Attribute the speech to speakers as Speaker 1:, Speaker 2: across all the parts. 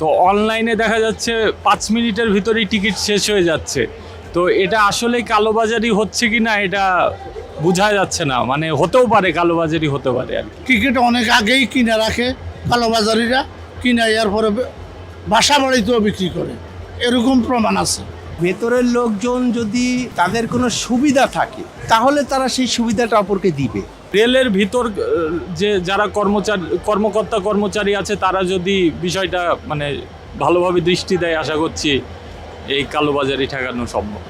Speaker 1: তো অনলাইনে দেখা যাচ্ছে পাঁচ মিনিটের ভিতরেই টিকিট শেষ হয়ে যাচ্ছে। তো এটা আসলেই কালোবাজারি হচ্ছে কি না এটা বোঝা যাচ্ছে না। মানে হতেও পারে কালোবাজারি হতে পারে আর।
Speaker 2: টিকিট অনেক আগেই কিনে রাখে কালোবাজারিরা কিনে এরপরে বাসা বাড়িতেও বিক্রি করে। এরকম প্রমাণ আছে।
Speaker 3: ভেতরের লোকজন যদি তাদের কোনো সুবিধা থাকে তাহলে তারা সেই সুবিধাটা অপরকে দিবে।
Speaker 1: রেলের ভিতর যে যারা কর্মচারী, কর্মকর্তা কর্মচারী আছে, তারা যদি বিষয়টা মানে ভালোভাবে দৃষ্টি দেয়, আশা করছি এই কালোবাজারি ঠেকানো সম্ভব।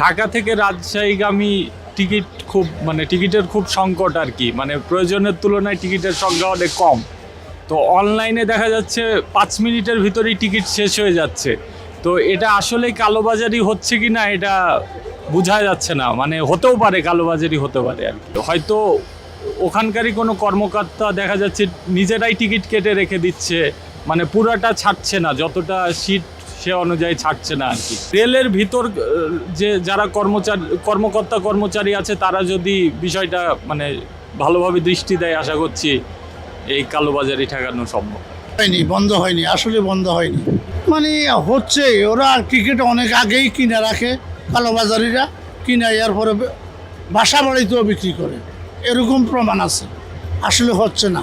Speaker 1: ঢাকা থেকে রাজশাহীগামী টিকিট খুব মানে টিকিটের খুব সংকট আর কি। মানে প্রয়োজনের তুলনায় টিকিটের সংখ্যা অনেক কম। তো অনলাইনে দেখা যাচ্ছে পাঁচ মিনিটের ভিতরেই টিকিট শেষ হয়ে যাচ্ছে। তো এটা আসলেই কালোবাজারি হচ্ছে কি না, এটা বোঝা যাচ্ছে না। মানে হতেও পারে কালোবাজারি হতে পারে আর কি। হয়তো ওখানকারই কোনো কর্মকর্তা দেখা যাচ্ছে নিজেরাই টিকিট কেটে রেখে দিচ্ছে। মানে পুরাটা ছাড়ছে না, যতটা সিট সে অনুযায়ী ছাড়ছে না আর কি। রেলের ভিতর যে যারা কর্মচারী, কর্মকর্তা কর্মচারী আছে, তারা যদি বিষয়টা মানে ভালোভাবে দৃষ্টি দেয়, আশা করছি এই কালোবাজারি ঠেকানো সম্ভব।
Speaker 2: হয়নি, বন্ধ হয়নি, আসলে বন্ধ হয়নি। মানে হচ্ছে, ওরা টিকিট অনেক আগেই কিনে রাখে, কালোবাজারিরা, কিনে এরপরে বাসা বাড়িতেও বিক্রি করে। এরকম প্রমাণ আছে। আসলে হচ্ছে না।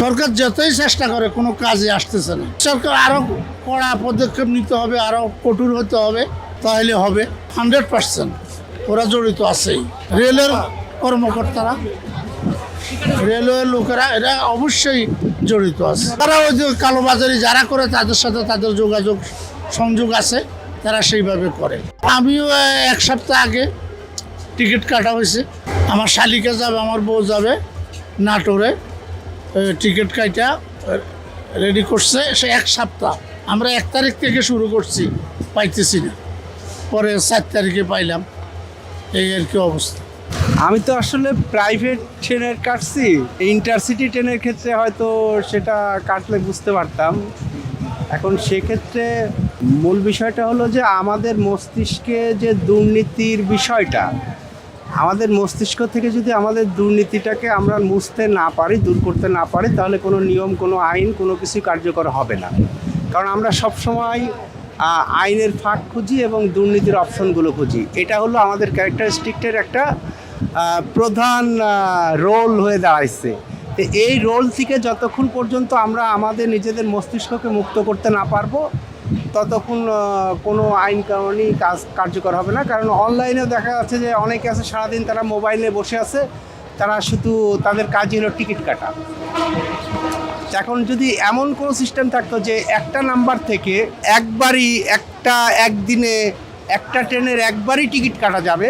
Speaker 2: সরকার যতই চেষ্টা করে, কোনো কাজে আসতেছে না। সরকার আরও কড়া পদক্ষেপ নিতে হবে আরও কঠোর হতে হবে, তাহলে হবে। হান্ড্রেড পার্সেন্ট ওরা জড়িত আছেই। রেলের কর্মকর্তারা রেলওয়ের লোকেরা, এরা অবশ্যই জড়িত আছে। তারা ওই যে কালোবাজারি যারা করে, তাদের সাথে তাদের যোগাযোগ, সংযোগ আছে, তারা সেইভাবে করে। আমিও এক সপ্তাহ আগে টিকিট কাটা হয়েছে। আমার শালিকা যাবে, আমার বউ যাবে নাটোরে টিকিট কাটা রেডি করছে, সে এক সপ্তাহ। আমরা এক তারিখ থেকে শুরু করছি, পাইতেছি না। পরে চার তারিখে পাইলাম, এই আর কি অবস্থা।
Speaker 3: আমি তো আসলে প্রাইভেট ট্রেনের কাটছি ইন্টারসিটি ট্রেনের ক্ষেত্রে হয়তো সেটা কাটলে বুঝতে পারতাম। এখন সেক্ষেত্রে মূল বিষয়টা হলো যে আমাদের মস্তিষ্কে যে দুর্নীতির বিষয়টা আমাদের মস্তিষ্ক থেকে যদি আমাদের দুর্নীতিটাকে আমরা মুছতে না পারি, দূর করতে না পারি, তাহলে কোনো নিয়ম, কোনো আইন, কোনো কিছু কার্যকর হবে না। কারণ আমরা সবসময় আইনের ফাঁক খুঁজি এবং দুর্নীতির অপশনগুলো খুঁজি। এটা হলো আমাদের ক্যারেক্টারিস্টিকের একটা প্রধান রোল হয়ে দাঁড়াইছে। তো এই রোল থেকে যতক্ষণ পর্যন্ত আমরা আমাদের নিজেদের মস্তিষ্ককে মুক্ত করতে না পারব ততক্ষণ কোনো আইন কানুনই কাজ কার্যকর হবে না। কারণ অনলাইনেও দেখা যাচ্ছে যে অনেকে আছে, সারাদিন তারা মোবাইলে বসে আছে, তারা শুধু তাদের কাজই হলো টিকিট কাটা। এখন যদি এমন কোনো সিস্টেম থাকতো যে একটা নাম্বার থেকে একবারই একটা একদিনে, একটা ট্রেনের একবারই টিকিট কাটা যাবে,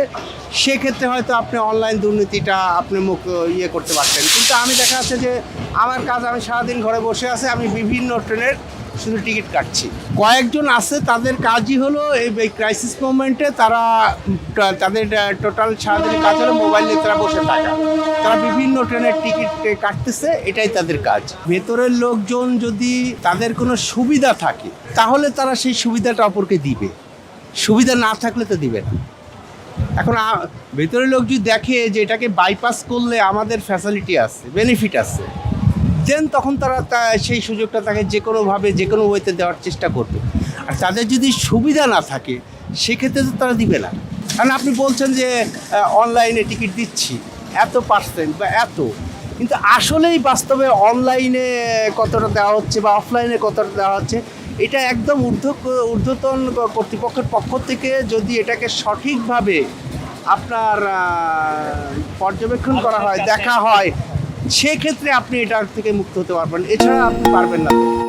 Speaker 3: সেক্ষেত্রে হয়তো আপনি অনলাইন দুর্নীতিটা আপনি মুখ ইয়ে করতে পারতেন। কিন্তু আমি দেখা যাচ্ছে যে আমার কাজ, আমি সারাদিন ঘরে বসে আছে, আমি বিভিন্ন ট্রেনের শুধু টিকিট কাটছি। কয়েকজন আছে, তাদের কাজই হলো এই ক্রাইসিস মোমেন্টে তারা তাদের টোটাল সারাদিন কাজ হলো মোবাইল নিয়ে তারা বসে থাকা। তারা বিভিন্ন ট্রেনের টিকিট কাটতেছে, এটাই তাদের কাজ। ভেতরের লোকজন যদি তাদের কোনো সুবিধা থাকে, তাহলে তারা সেই সুবিধাটা অপরকে দিবে। সুবিধা না থাকলে তো দিবে না। এখন ভেতরের লোক যদি দেখে যে এটাকে বাইপাস করলে আমাদের ফ্যাসিলিটি আছে বেনিফিট আছে দেন তখন তারা তা- সেই সুযোগটা তাকে যে কোনোভাবে যে কোনো ওয়েতে দেওয়ার চেষ্টা করবে। আর তাদের যদি সুবিধা না থাকে সেক্ষেত্রে তো তারা দিবে না। কারণ আপনি বলছেন যে অনলাইনে টিকিট দিচ্ছি এত পার্সেন্ট বা এত। কিন্তু আসলেই বাস্তবে অনলাইনে কতটা দেওয়া হচ্ছে বা অফলাইনে কতটা দেওয়া হচ্ছে এটা একদম ঊর্ধ্ব ঊর্ধ্বতন কর্তৃপক্ষের পক্ষ থেকে যদি এটাকে সঠিকভাবে আপনার পর্যবেক্ষণ করা হয় দেখা হয় সেক্ষেত্রে আপনি এটার থেকে মুক্ত হতে পারবেন। এছাড়া আপনি পারবেন না।